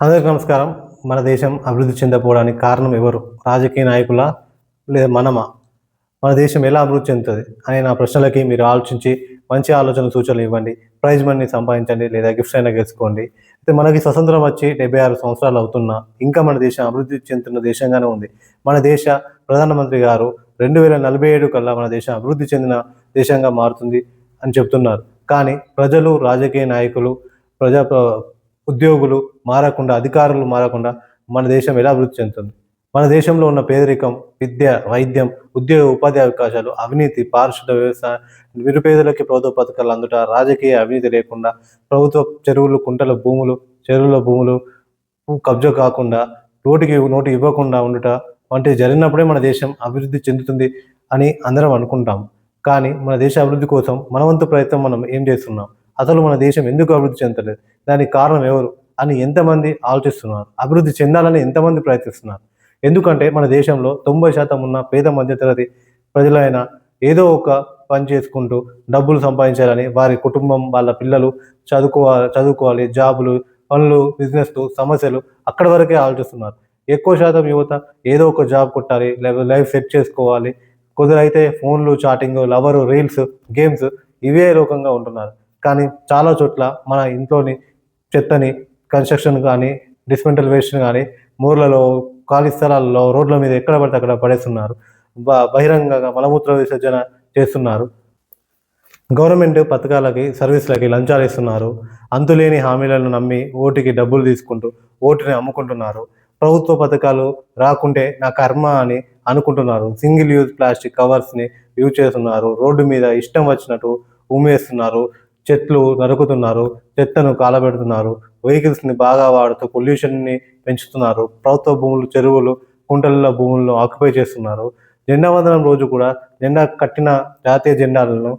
అందరికీ నమస్కారం. మన దేశం అభివృద్ధి చెందకపోవడానికి కారణం ఎవరు? రాజకీయ నాయకుల లేదా మనమా? మన దేశం ఎలా అభివృద్ధి చెందుతుంది అనే నా ప్రశ్నలకి మీరు ఆలోచించి మంచి ఆలోచన సూచనలు ఇవ్వండి. ప్రైజ్ మనీ సంపాదించండి లేదా గిఫ్ట్స్ అయినా గెలుచుకోండి. అయితే మనకి స్వతంత్రం వచ్చి డెబ్బై ఆరు సంవత్సరాలు అవుతున్నా ఇంకా మన దేశం అభివృద్ధి చెందుతున్న దేశంగానే ఉంది. మన దేశ ప్రధానమంత్రి గారు రెండు వేల నలభై ఏడు కల్లా మన దేశం అభివృద్ధి చెందిన దేశంగా మారుతుంది అని చెప్తున్నారు. కానీ ప్రజలు రాజకీయ నాయకులు ప్రజా ఉద్యోగులు మారకుండా అధికారులు మారకుండా మన దేశం ఎలా అభివృద్ధి చెందుతుంది? మన దేశంలో ఉన్న పేదరికం విద్య వైద్యం ఉద్యోగ ఉపాధి అవకాశాలు అవినీతి పారిశుద్ధ వ్యవసాయ నిరుపేదలకి ప్రభుత్వ పథకాలు అందుట రాజకీయ అవినీతి లేకుండా ప్రభుత్వ చెరువులు కుంటల భూములు చెరువుల భూములు కబ్జా కాకుండా నోటికి నోటి ఇవ్వకుండా ఉండుట వంటివి జరిగినప్పుడే మన దేశం అభివృద్ధి చెందుతుంది అని అందరం అనుకుంటాం. కానీ మన దేశ అభివృద్ధి కోసం మన వంతు ప్రయత్నం మనం ఏం చేస్తున్నాం? అసలు మన దేశం ఎందుకు అభివృద్ధి చెందలేదు? దానికి కారణం ఎవరు? అని ఎంతమంది ఆలోచిస్తున్నారు? అభివృద్ధి చెందాలని ఎంతమంది ప్రయత్నిస్తున్నారు? ఎందుకంటే మన దేశంలో తొంభై శాతం ఉన్న పేద మధ్యతరగతి ప్రజలైన ఏదో ఒక పని చేసుకుంటూ డబ్బులు సంపాదించాలని వారి కుటుంబం వాళ్ళ పిల్లలు చదువుకోవాలి చదువుకోవాలి జాబులు పనులు బిజినెస్లు సమస్యలు అక్కడి వరకే ఆలోచిస్తున్నారు. ఎక్కువ శాతం యువత ఏదో ఒక జాబ్ కొట్టాలి లేకపోతే లైఫ్ సెట్ చేసుకోవాలి. కుదరైతే ఫోన్లు చాటింగ్ లవరు రీల్స్ గేమ్స్ ఇవే లోకంగా ఉంటున్నారు. కానీ చాలా చోట్ల మన ఇంట్లోని చెత్తని కన్స్ట్రక్షన్ కానీ డిస్మెంటల్ వేస్ట్ కానీ మూర్లలో ఖాళీ స్థలాల్లో రోడ్ల మీద ఎక్కడ పడితే అక్కడ పడేస్తున్నారు. బ- బహిరంగంగా మలమూత్ర విసర్జన చేస్తున్నారు. గవర్నమెంట్ పథకాలకి సర్వీసులకి లంచాలు ఇస్తున్నారు. అంతులేని హామీలను నమ్మి ఓటుకి డబ్బులు తీసుకుంటూ ఓటుని అమ్ముకుంటున్నారు. ప్రభుత్వ పథకాలు రాకుంటే నా కర్మ అని అనుకుంటున్నారు. సింగిల్ యూజ్ ప్లాస్టిక్ కవర్స్ని యూజ్ చేస్తున్నారు. రోడ్డు మీద ఇష్టం వచ్చినట్టు ఉమ్మేస్తున్నారు. చెట్లు నరుకుతున్నారు చెత్తను కాలబెడుతున్నారు వెహికల్స్ని బాగా వాడుతూ పొల్యూషన్ని పెంచుతున్నారు ప్రభుత్వ భూములు చెరువులు కుంటల భూములను ఆక్యుపై చేస్తున్నారు. జెండా వందనం రోజు కూడా జెండా కట్టిన జాతీయ జెండాలను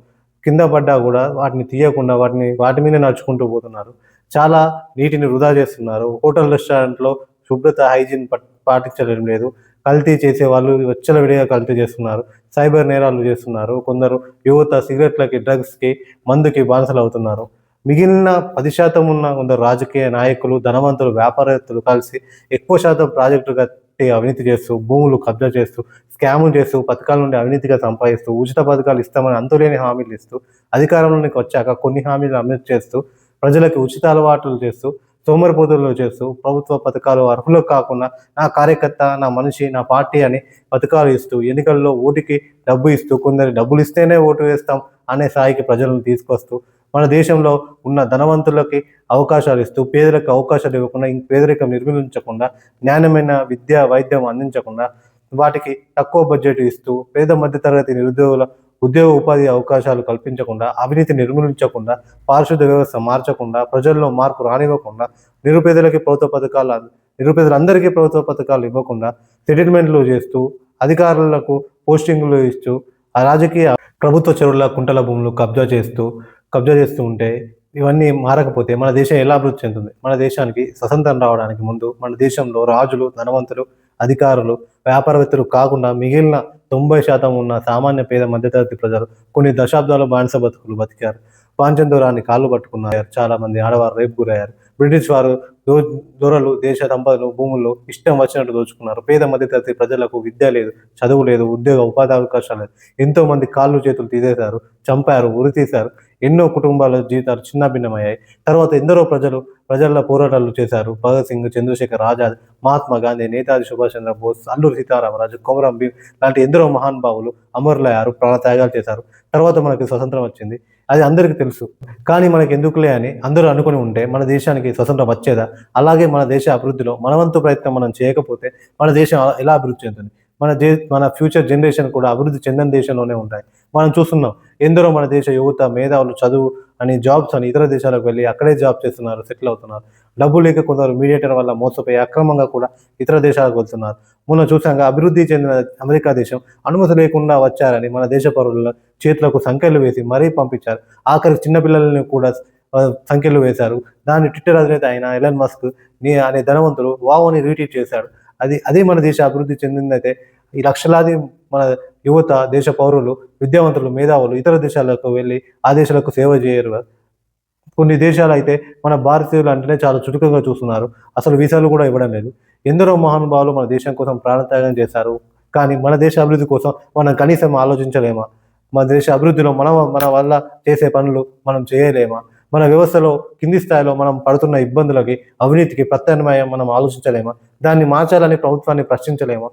కింద పడ్డా కూడా వాటిని తీయకుండా వాటిని వాటి మీద నడుచుకుంటూ పోతున్నారు. చాలా నీటిని వృధా చేస్తున్నారు. హోటల్ రెస్టారెంట్లో శుభ్రత హైజీన్ పాటించడం లేదు. కల్తీ చేసే వాళ్ళు విడిగా కల్తీ చేస్తున్నారు సైబర్ నేరాలు చేస్తున్నారు. కొందరు యువత సిగరెట్లకి డ్రగ్స్కి మందుకి బానిసలు అవుతున్నారు మిగిలిన పది శాతం ఉన్న కొందరు రాజకీయ నాయకులు ధనవంతులు వ్యాపారవేత్తలు కలిసి ఎక్కువ శాతం ప్రాజెక్టులు కట్టి అవినీతి చేస్తూ భూములు కబ్జా చేస్తూ స్కాములు చేస్తూ పథకాల నుండి అవినీతిగా సంపాదిస్తూ ఉచిత పథకాలు ఇస్తామని అంతులేని హామీలు ఇస్తూ అధికారంలోకి వచ్చాక కొన్ని హామీలు అమలు చేస్తూ ప్రజలకు ఉచిత అలవాట్లు చేస్తూ సోమరిపోతుల్లో చేస్తూ ప్రభుత్వ పథకాలు అర్హులకు కాకుండా నా కార్యకర్త నా మనిషి నా పార్టీ అని పథకాలు ఇస్తూ ఎన్నికల్లో ఓటుకి డబ్బు ఇస్తూ కొందరు డబ్బులు ఇస్తేనే ఓటు వేస్తాం అనే స్థాయికి ప్రజలను తీసుకొస్తూ మన దేశంలో ఉన్న ధనవంతులకి అవకాశాలు ఇస్తూ పేదలకు అవకాశాలు ఇవ్వకుండా ఇంక పేదరికం నిర్మూలించకుండా జ్ఞానమైన విద్య వైద్యం అందించకుండా వాటికి తక్కువ బడ్జెట్ ఇస్తూ పేద మధ్యతరగతి నిరుద్యోగుల ఉద్యోగ ఉపాధి అవకాశాలు కల్పించకుండా అవినీతి నిర్మూలించకుండా పారిశుద్ధ వ్యవస్థ మార్చకుండా ప్రజల్లో మార్పు రానివ్వకుండా నిరుపేదలకి ప్రభుత్వ పథకాలు నిరుపేదలందరికీ ప్రభుత్వ పథకాలు ఇవ్వకుండా సెటిల్మెంట్లు చేస్తూ అధికారులకు పోస్టింగ్లు ఇస్తూ ఆ రాజకీయ ప్రభుత్వ చెరువుల కుంటల భూములు కబ్జా చేస్తూ కబ్జా చేస్తూ ఉంటే ఇవన్నీ మారకపోతే మన దేశం ఎలా అభివృద్ధి చెందుతుంది? మన దేశానికి స్వతంత్రం రావడానికి ముందు మన దేశంలో రాజులు ధనవంతులు అధికారులు వ్యాపారవేత్తలు కాకుండా మిగిలిన తొంభై శాతం ఉన్న సామాన్య పేద మధ్యతరగతి ప్రజలు కొన్ని దశాబ్దాలు బానిస బతుకులు బతికారు. పాంచందూరాన్ని కాళ్ళు పట్టుకున్నారు. చాలా మంది ఆడవారు రేపు గురయ్యారు. బ్రిటిష్ వారు దో దొరలు దేశ సంపదలు భూముల్లో ఇష్టం వచ్చినట్టు దోచుకున్నారు. పేద మధ్యతరగతి ప్రజలకు విద్య లేదు చదువు లేదు ఉద్యోగ ఉపాధి అవకాశాలు లేదు. ఎంతో మంది కాళ్ళు చేతులు తీసేశారు చంపారు ఉరి తీశారు ఎన్నో కుటుంబాల జీవితాలు చిన్న భిన్నమయ్యాయి తర్వాత ఎందరో ప్రజలు ప్రజల పోరాటాలు చేశారు. భగత్ సింగ్ చంద్రశేఖర్ ఆజాద్ మహాత్మా గాంధీ నేతాజీ సుభాష్ చంద్రబోస్ అల్లూరి సీతారామరాజు కొమరం భీమ్ లాంటి ఎందరో మహానుభావులు అమరులయ్యారు ప్రాణత్యాగాలు చేశారు. తర్వాత మనకి స్వతంత్రం వచ్చింది. అది అందరికీ తెలుసు. కానీ మనకి ఎందుకులే అని అందరూ అనుకుని ఉంటే మన దేశానికి స్వతంత్రం వచ్చేదా? అలాగే మన దేశ అభివృద్ధిలో మనవంతు ప్రయత్నం మనం చేయకపోతే మన దేశం ఎలా అభివృద్ధి చెందుతుంది? మన దే మన ఫ్యూచర్ జనరేషన్ కూడా అభివృద్ధి చెందని దేశంలోనే ఉంటాయి. మనం చూస్తున్నాం ఎందరో మన దేశ యువత మేధావులు చదువు అని జాబ్స్ అని ఇతర దేశాలకు వెళ్ళి అక్కడే జాబ్ చేస్తున్నారు సెటిల్ అవుతున్నారు. డబ్బు లేక కొందరు మీడియేటర్ వల్ల మోసపోయి అక్రమంగా కూడా ఇతర దేశాలకు వెళ్తున్నారు. మొన్న చూసాక అభివృద్ధి చెందిన అమెరికా దేశం అనుమతి లేకుండా వచ్చారని మన దేశ పౌరుల చేతులకు సంఖ్యలు వేసి మరీ పంపించారు. ఆఖరి చిన్నపిల్లల్ని కూడా సంఖ్యలు వేశారు. దాన్ని ట్విట్టర్ అధినేత అయిన ఎలన్ మస్క్ నీ అనే ధనవంతుడు వావ్ అని రీట్వీట్ చేశాడు. అది అదే మన దేశ అభివృద్ధి చెందిందైతే ఈ లక్షలాది మన యువత దేశ పౌరులు విద్యావంతులు మేధావులు ఇతర దేశాలకు వెళ్ళి ఆ దేశాలకు సేవ చేయరు. కొన్ని దేశాలు అయితే మన భారతీయులు అంటేనే చాలా చురుకుగా చూస్తున్నారు. అసలు వీసాలు కూడా ఇవ్వడం లేదు. ఎందరో మహానుభావులు మన దేశం కోసం ప్రాణత్యాగం చేశారు. కానీ మన దేశ అభివృద్ధి కోసం మనం కనీసం ఆలోచించలేమా? మన దేశ అభివృద్ధిలో మనం మన వల్ల చేసే పనులు మనం చేయలేమా? మన వ్యవస్థలో కింది స్థాయిలో మనం పడుతున్న ఇబ్బందులకి అవినీతికి ప్రత్యామ్నాయం మనం ఆలోచించలేమా? దాన్ని మార్చాలని ప్రభుత్వాన్ని ప్రశ్నించలేమా?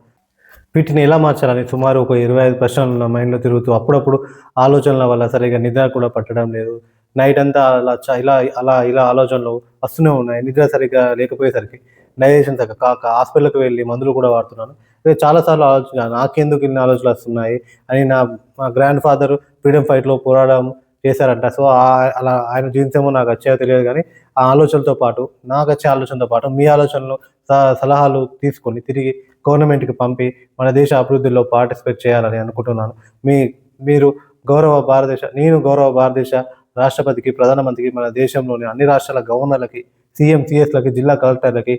వీటిని ఎలా మార్చాలని సుమారు ఒక ఇరవై ఐదు ప్రశ్నలు నా మైండ్లో తిరుగుతూ అప్పుడప్పుడు ఆలోచనల వల్ల సరిగా నిద్ర కూడా పట్టడం లేదు. నైట్ అంతా అలా చ- ఇలా అలా ఇలా ఆలోచనలు వస్తూనే ఉన్నాయి. నిద్ర సరిగ్గా లేకపోయేసరికి డైజెషన్ సరిగ్గా కాక హాస్పిటల్కి వెళ్ళి మందులు కూడా వాడుతున్నాను. ఇదే చాలాసార్లు ఆలోచన నాకెందుకు ఇన్ని ఆలోచనలు వస్తున్నాయి అని నా మా గ్రాండ్ ఫాదర్ ఫ్రీడమ్ ఫైట్లో పోరాడడం చేశారంట సో ఆ- అలా ఆయన జీవితమో నాకు వచ్చాయో తెలియదు కానీ ఆ ఆలోచనలతో పాటు నాకు వచ్చే ఆలోచనతో పాటు మీ ఆలోచనలు స- సలహాలు తీసుకొని తిరిగి గవర్నమెంట్కి పంపి మన దేశ అభివృద్ధిలో పార్టిసిపేట్ చేయాలని అనుకుంటున్నాను. మీ మీరు గౌరవ భారతదేశ నేను గౌరవ భారతదేశ రాష్ట్రపతికి ప్రధానమంత్రికి మన దేశంలోని అన్ని రాష్ట్రాల గవర్నర్లకి సీఎం సిఎస్లకి జిల్లా కలెక్టర్లకి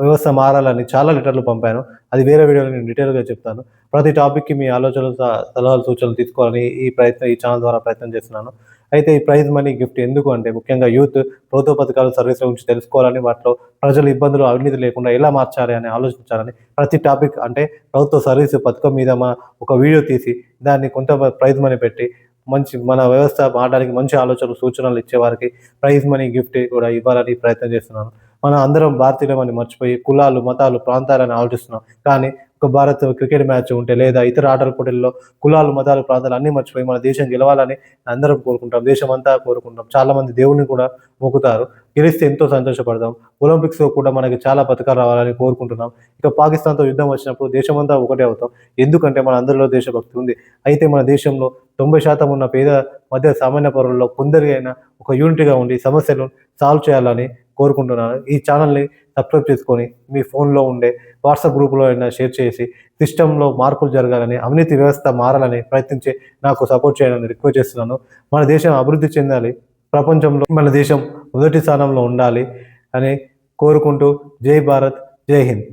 వ్యవస్థ మారాలని చాలా లెటర్లు పంపాను. అది వేరే వీడియోలో నేను డీటెయిల్గా చెప్తాను. ప్రతి టాపిక్కి మీ ఆలోచనలు సలహాలు సూచనలు తీసుకోవాలని ఈ ప్రయత్నం ఈ ఛానల్ ద్వారా ప్రయత్నం చేస్తున్నాను. అయితే ఈ ప్రైజ్ మనీ గిఫ్ట్ ఎందుకు అంటే ముఖ్యంగా యూత్ ప్రభుత్వ పథకాలు సర్వీసుల గురించి తెలుసుకోవాలని వాటిలో ప్రజలు ఇబ్బందులు అవినీతి లేకుండా ఎలా మార్చాలి అని ఆలోచించాలని ప్రతి టాపిక్ అంటే ప్రభుత్వ సర్వీసు పథకం మీద మా ఒక వీడియో తీసి దాన్ని కొంత ప్రైజ్ మనీ పెట్టి మంచి మన వ్యవస్థ మారడానికి మంచి ఆలోచనలు సూచనలు ఇచ్చేవారికి ప్రైజ్ మనీ గిఫ్ట్ కూడా ఇవ్వాలని ప్రయత్నం చేస్తున్నాను. మనం అందరం భారతీయులమని మర్చిపోయి కులాలు మతాలు ప్రాంతాలని ఆలోచిస్తున్నాం. కానీ ఒక భారత్ క్రికెట్ మ్యాచ్ ఉంటే లేదా ఇతర ఆటల పోటీల్లో కులాలు మతాలు ప్రాంతాలు అన్ని మర్చిపోయి మన దేశం గెలవాలని అందరం కోరుకుంటాం. దేశం అంతా కోరుకుంటాం. చాలా మంది దేవుడిని కూడా మొక్కుతారు. గెలిస్తే ఎంతో సంతోషపడతాం. ఒలింపిక్స్లో కూడా మనకి చాలా పథకాలు రావాలని కోరుకుంటున్నాం. ఇక పాకిస్తాన్తో యుద్ధం వచ్చినప్పుడు దేశమంతా ఒకటే అవుతాం. ఎందుకంటే మన అందరిలో దేశభక్తి ఉంది. అయితే మన దేశంలో తొంభై శాతం ఉన్న పేద మధ్య సామాన్య పౌరుల్లో కొందరి అయినా ఒక యూనిట్గా ఉండి సమస్యలను సాల్వ్ చేయాలని కోరుకుంటున్నాను. ఈ ఛానల్ని సబ్స్క్రైబ్ చేసుకొని మీ ఫోన్లో ఉండే వాట్సాప్ గ్రూపులో అయినా షేర్ చేసి సిస్టంలో మార్పులు జరగాలని అవినీతి వ్యవస్థ మారాలని ప్రయత్నించి నాకు సపోర్ట్ చేయాలని రిక్వెస్ట్ చేస్తున్నాను. మన దేశం అభివృద్ధి చెందాలి. ప్రపంచంలో మన దేశం మొదటి స్థానంలో ఉండాలి అని కోరుకుంటూ జై భారత్ జై హింద్.